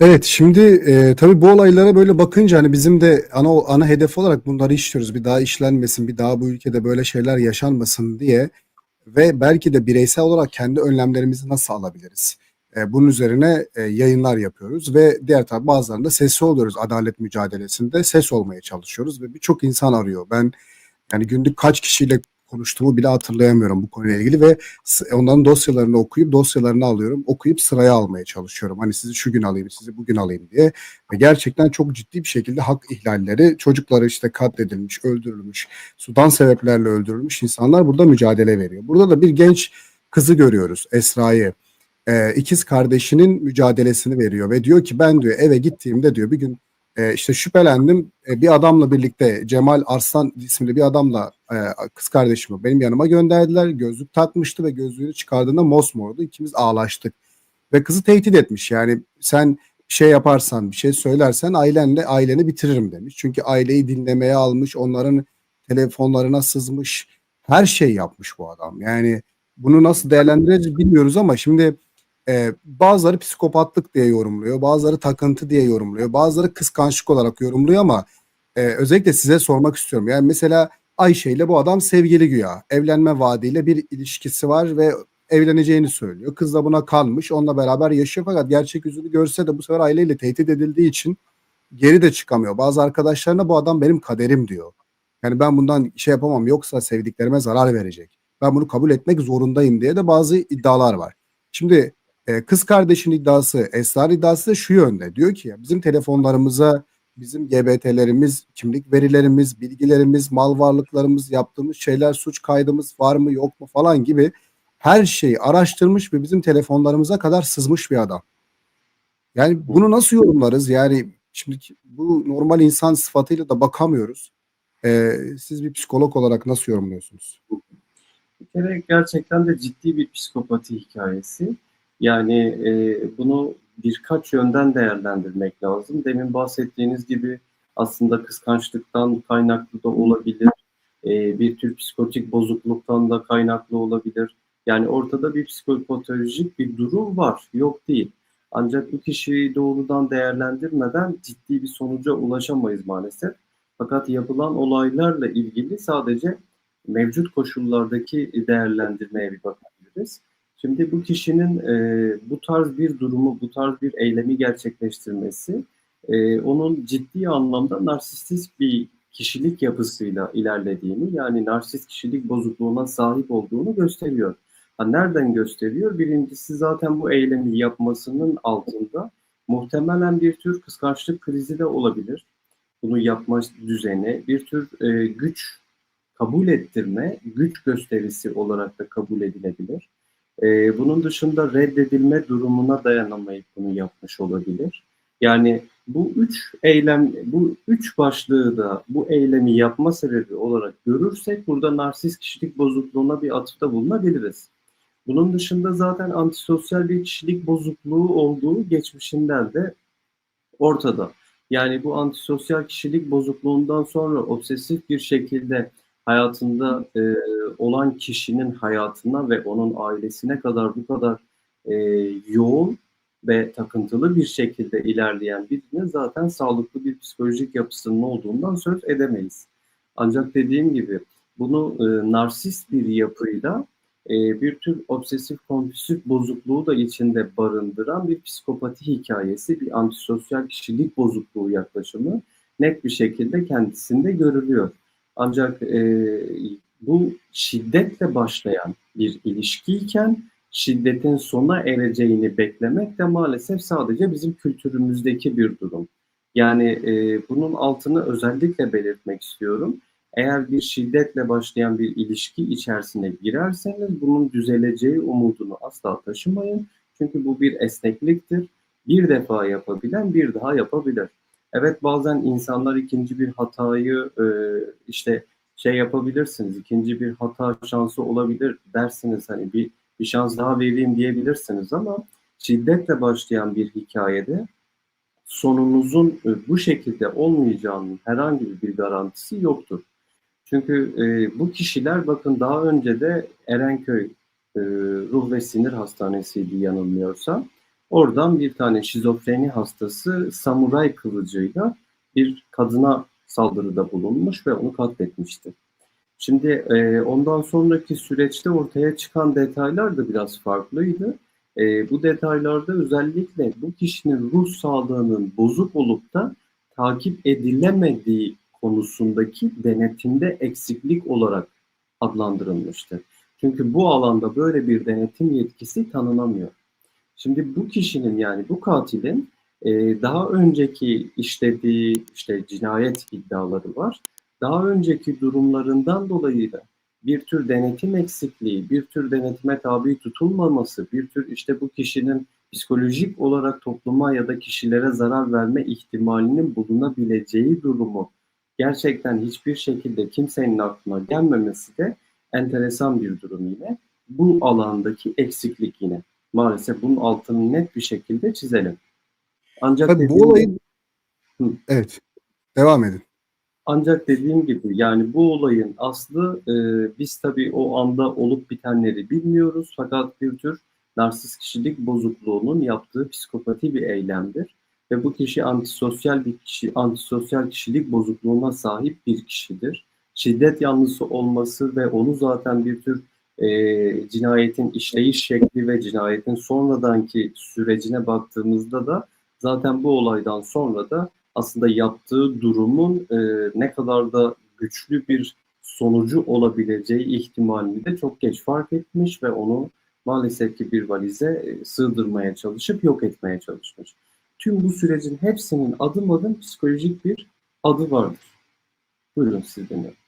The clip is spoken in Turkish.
Evet, şimdi e, tabii bu olaylara böyle bakınca hani bizim de ana ana hedef olarak bunları işliyoruz. Bir daha işlenmesin, bir daha bu ülkede böyle şeyler yaşanmasın diye ve belki de bireysel olarak kendi önlemlerimizi nasıl alabiliriz? E, bunun üzerine e, yayınlar yapıyoruz ve diğer taraf bazılarında sesli oluyoruz adalet mücadelesinde ses olmaya çalışıyoruz ve birçok insan arıyor. Ben yani günlük kaç kişiyle konuştuğumu bile hatırlayamıyorum bu konuyla ilgili ve onların dosyalarını okuyup dosyalarını alıyorum. Okuyup sıraya almaya çalışıyorum. Hani sizi şu gün alayım, sizi bugün alayım diye. Ve gerçekten çok ciddi bir şekilde hak ihlalleri, çocukları işte katledilmiş, öldürülmüş, sudan sebeplerle öldürülmüş insanlar burada mücadele veriyor. Burada da bir genç kızı görüyoruz, Esra'yı. Ee, ikiz kardeşinin mücadelesini veriyor ve diyor ki ben diyor eve gittiğimde diyor bir gün e, işte şüphelendim. E, bir adamla birlikte Cemal Arslan isimli bir adamla e, kız kardeşimi benim yanıma gönderdiler. Gözlük takmıştı ve gözlüğünü çıkardığında mosmordu. İkimiz ağlaştık. Ve kızı tehdit etmiş. Yani sen bir şey yaparsan, bir şey söylersen ailenle aileni bitiririm demiş. Çünkü aileyi dinlemeye almış, onların telefonlarına sızmış. Her şey yapmış bu adam. Yani bunu nasıl değerlendireceğiz bilmiyoruz ama şimdi e, bazıları psikopatlık diye yorumluyor, bazıları takıntı diye yorumluyor, bazıları kıskançlık olarak yorumluyor ama e, özellikle size sormak istiyorum. Yani mesela Ayşe ile bu adam sevgili güya. Evlenme vaadiyle bir ilişkisi var ve evleneceğini söylüyor. Kız da buna kanmış. Onunla beraber yaşıyor fakat gerçek yüzünü görse de bu sefer aileyle tehdit edildiği için geri de çıkamıyor. Bazı arkadaşlarına bu adam benim kaderim diyor. Yani ben bundan şey yapamam yoksa sevdiklerime zarar verecek. Ben bunu kabul etmek zorundayım diye de bazı iddialar var. Şimdi e, kız kardeşin iddiası, Esra'nın iddiası da şu yönde. Diyor ki bizim telefonlarımıza bizim GBT'lerimiz, kimlik verilerimiz, bilgilerimiz, mal varlıklarımız, yaptığımız şeyler, suç kaydımız var mı yok mu falan gibi her şeyi araştırmış ve bizim telefonlarımıza kadar sızmış bir adam. Yani bunu nasıl yorumlarız? Yani şimdi bu normal insan sıfatıyla da bakamıyoruz. Ee, siz bir psikolog olarak nasıl yorumluyorsunuz? Bir kere gerçekten de ciddi bir psikopati hikayesi. Yani e, bunu birkaç yönden değerlendirmek lazım. Demin bahsettiğiniz gibi aslında kıskançlıktan kaynaklı da olabilir. E, bir tür psikotik bozukluktan da kaynaklı olabilir. Yani ortada bir psikopatolojik bir durum var, yok değil. Ancak bu kişiyi doğrudan değerlendirmeden ciddi bir sonuca ulaşamayız maalesef. Fakat yapılan olaylarla ilgili sadece mevcut koşullardaki değerlendirmeye bir bakabiliriz. Şimdi bu kişinin e, bu tarz bir durumu, bu tarz bir eylemi gerçekleştirmesi e, onun ciddi anlamda narsistik bir kişilik yapısıyla ilerlediğini, yani narsist kişilik bozukluğuna sahip olduğunu gösteriyor. Ha, nereden gösteriyor? Birincisi zaten bu eylemi yapmasının altında muhtemelen bir tür kıskançlık krizi de olabilir. Bunu yapma düzeni, bir tür e, güç kabul ettirme, güç gösterisi olarak da kabul edilebilir. Ee, bunun dışında reddedilme durumuna dayanamayıp bunu yapmış olabilir. Yani bu üç eylem, bu üç başlığı da bu eylemi yapma sebebi olarak görürsek burada narsist kişilik bozukluğuna bir atıfta bulunabiliriz. Bunun dışında zaten antisosyal bir kişilik bozukluğu olduğu geçmişinden de ortada. Yani bu antisosyal kişilik bozukluğundan sonra obsesif bir şekilde hayatında e, olan kişinin hayatına ve onun ailesine kadar bu kadar e, yoğun ve takıntılı bir şekilde ilerleyen birine zaten sağlıklı bir psikolojik yapısının olduğundan söz edemeyiz. Ancak dediğim gibi bunu e, narsist bir yapıyla e, bir tür obsesif kompulsif bozukluğu da içinde barındıran bir psikopati hikayesi, bir antisosyal kişilik bozukluğu yaklaşımı net bir şekilde kendisinde görülüyor. Ancak e, bu şiddetle başlayan bir ilişkiyken şiddetin sona ereceğini beklemek de maalesef sadece bizim kültürümüzdeki bir durum. Yani e, bunun altını özellikle belirtmek istiyorum. Eğer bir şiddetle başlayan bir ilişki içerisine girerseniz bunun düzeleceği umudunu asla taşımayın. Çünkü bu bir esnekliktir. Bir defa yapabilen bir daha yapabilir. Evet bazen insanlar ikinci bir hatayı e, işte şey yapabilirsiniz. ikinci bir hata şansı olabilir dersiniz. Hani bir, bir şans daha vereyim diyebilirsiniz ama şiddetle başlayan bir hikayede sonunuzun e, bu şekilde olmayacağının herhangi bir garantisi yoktur. Çünkü e, bu kişiler bakın daha önce de Erenköy e, Ruh ve Sinir Hastanesi'ydi yanılmıyorsam. Oradan bir tane şizofreni hastası samuray kılıcıyla bir kadına saldırıda bulunmuş ve onu katletmişti. Şimdi e, ondan sonraki süreçte ortaya çıkan detaylar da biraz farklıydı. E, bu detaylarda özellikle bu kişinin ruh sağlığının bozuk olup da takip edilemediği konusundaki denetimde eksiklik olarak adlandırılmıştı. Çünkü bu alanda böyle bir denetim yetkisi tanınamıyor. Şimdi bu kişinin yani bu katilin e, daha önceki işlediği işte cinayet iddiaları var. Daha önceki durumlarından dolayı da bir tür denetim eksikliği, bir tür denetime tabi tutulmaması, bir tür işte bu kişinin psikolojik olarak topluma ya da kişilere zarar verme ihtimalinin bulunabileceği durumu gerçekten hiçbir şekilde kimsenin aklına gelmemesi de enteresan bir durum yine. Bu alandaki eksiklik yine. Maalesef bunun altını net bir şekilde çizelim. Ancak Tabii bu olayın Hı. evet devam edin. Ancak dediğim gibi yani bu olayın aslı e, biz tabii o anda olup bitenleri bilmiyoruz fakat bir tür narsist kişilik bozukluğunun yaptığı psikopati bir eylemdir. Ve bu kişi antisosyal bir kişi, antisosyal kişilik bozukluğuna sahip bir kişidir. Şiddet yanlısı olması ve onu zaten bir tür e, cinayetin işleyiş şekli ve cinayetin sonradanki sürecine baktığımızda da zaten bu olaydan sonra da aslında yaptığı durumun e, ne kadar da güçlü bir sonucu olabileceği ihtimalini de çok geç fark etmiş ve onu maalesef ki bir valize e, sığdırmaya çalışıp yok etmeye çalışmış. Tüm bu sürecin hepsinin adım adım psikolojik bir adı vardır. Buyurun siz dinleyin.